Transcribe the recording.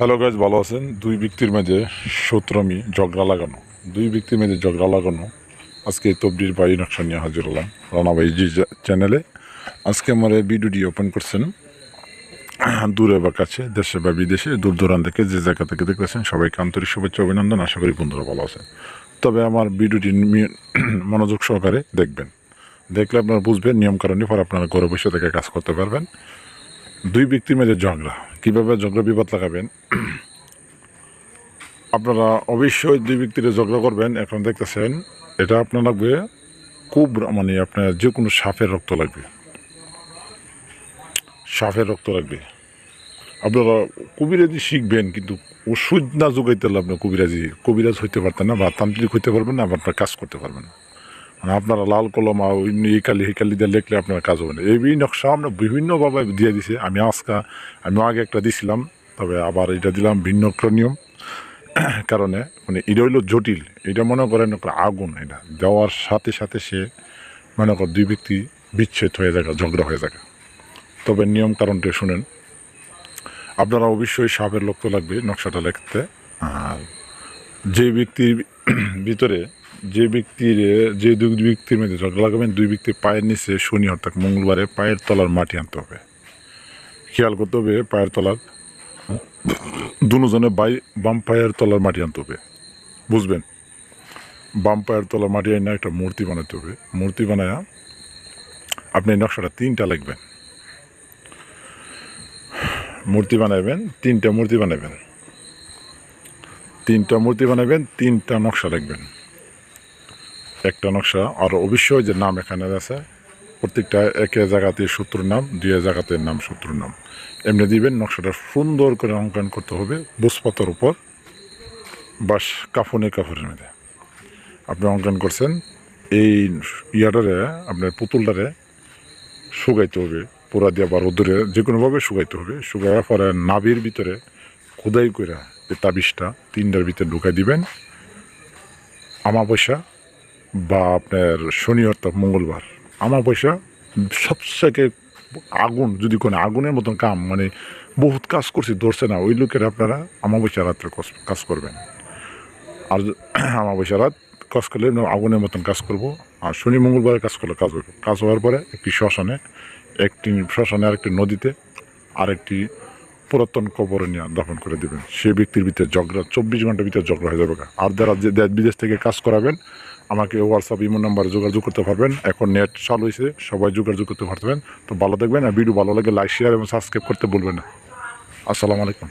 Hello guys ভালো আছেন? দুই ব্যক্তির মাঝে সূত্রমি ঝগড়া লাগানো। দুই ব্যক্তির মাঝে ঝগড়া লাগানো। আজকে তবডির বাড়ি নকশা নিয়ে হাজির হলাম। রানাবাই চ্যানেলে আজকে আমার এই ভিডিওটি ওপেন করছেন। দূরে বা কাছে, দেশে বা বিদেশে, দূর দূরান্ত থেকে যে জায়গা থেকে দেখতেছেন, সবাইকে আন্তরিক শুভেচ্ছা অভিনন্দন। আশা করি বন্ধুরা ভালো আছেন। তবে আমার ভিডিওটি মনোযোগ সহকারে দেখবেন। দেখলে আপনারা বুঝবেন নিয়মকানুনই পর আপনারা ঘরে বসে থেকে কাজ করতে পারবেন। দুই ব্যক্তির মধ্যে ঝগড়া। কীভাবে ঝগড়া বিবাদ লাগাবেন? আপনারা অবশ্যই দুই ব্যক্তির ঝগড়া করবেন। এখন দেখতেছেন, এটা আপনার লাগবে খুব মানে আপনার যে কোনো সাপের রক্ত লাগবে। সাপের রক্ত লাগবে। আপনারা কবিরাজি শিখবেন, কিন্তু ওষুধ না যোগাইতে হলে আপনার কবিরাজি, কবিরাজ হইতে পারতেন না বা তান্ত্রিক হইতে পারবেন না বা আপনার কাজ করতে পারবেন না। মানে আপনারা লাল কলম আর এই কালি এই কালি দিয়ে লিখলে আপনার কাজ হবে না। এই নকশা আমরা বিভিন্নভাবে দিয়ে দিছে। আমি আজকা আমি আগে একটা দিছিলাম, তবে আবার এটা দিলাম ভিন্ন নিয়ম কারণে। মানে এটা হইল জটিল। এটা মনে করেন আগুন এটা। দেওয়ার সাথে সাথে সে মনে কর দুই ব্যক্তি বিচ্ছেদ হয়ে যায় ঝগড়া হয়ে যায় তবে নিয়ম কারণটা শুনেন। আপনারা অবশ্যই সাপের লক্ষ্য লাগবে নকশাটা লিখতে। আর যে ব্যক্তির ভিতরে যে ব্যক্তির, যে দুই ব্যক্তির মধ্যে ঝগড়া লাগাবেন, দুই ব্যক্তির পায়ের নিচে শনি অর্থাৎ মঙ্গলবারে পায়ের তলার মাটি আনতে হবে। খেয়াল করতে হবে পায়ের তলার, দুজনে বাই, বাম পায়ের তলার মাটি আনতে হবে। বুঝবেন? বাম পায়ের তলার মাটি আনে একটা মূর্তি বানাতে হবে। মূর্তি বানায়া আপনি নকশাটা তিনটা লিখবেন। মূর্তি বানাবেন তিনটা মূর্তি বানাবেন তিনটা মূর্তি বানাবেন তিনটা নকশা লিখবেন। একটা নকশা। আর অবশ্যই যে নাম এখানে আছে, প্রত্যেকটা একে জায়গাতে শত্রুর নাম, দুই জায়গাতে নাম শত্রুর নাম। এমনি দিবেন, নকশাটা সুন্দর করে অঙ্কন করতে হবে বুসপাতার উপর, বাস কাফনে কাফনের মধ্যে। আপনি অঙ্কন করছেন, এই ইয়াটারে, আপনার পুতুলটারে শুকাইতে হবে, পোড়া দিয়া বা রোদরে যে কোনোভাবে শুকাইতে হবে। শুকাইয়া পরে নাভির ভিতরে খোদাই করে এই তাবিজটা তিনটার ভিতরে ঢুকাই দিবেন। আমাবস্যা বা আপনার শনি অর্থাৎ মঙ্গলবার আমাবস্যা সবথেকে আগুন, যদি কোনো আগুনের মতন কাম মানে বহুত কাজ করছি, ধরছে না, ওই লোকের আপনারা আমাবস্যা রাত্রে কাজ করবেন। আর আমাবস্যা রাত কাজ করলে আগুনের মতন কাজ করব, আর শনি মঙ্গলবারে কাজ করলে কাজ হবে। কাজ হওয়ার পরে একটি শ্মশানে একটি শ্মশানে আরেকটি নদীতে, আরেকটি পুরাতন কবরে নিয়ে দাফন করে দেবেন। সে ব্যক্তির ভিতরে ঝগড়া, চব্বিশ ঘণ্টার ভিতরে ঝগড়া হয়ে যাবে আর যারা যে দেশ বিদেশ থেকে কাজ করাবেন, আমাকে হোয়াটসঅ্যাপ ইমো নাম্বারে যোগাযোগ করতে পারবেন। এখন নেট চালু হয়েছে, সবাই যোগাযোগ করতে পারবেন। তো ভালো দেখবেন আর ভিডিও ভালো লাগে লাইক শেয়ার এবং সাবস্ক্রাইব করতে বলবেন না। আসসালামু আলাইকুম।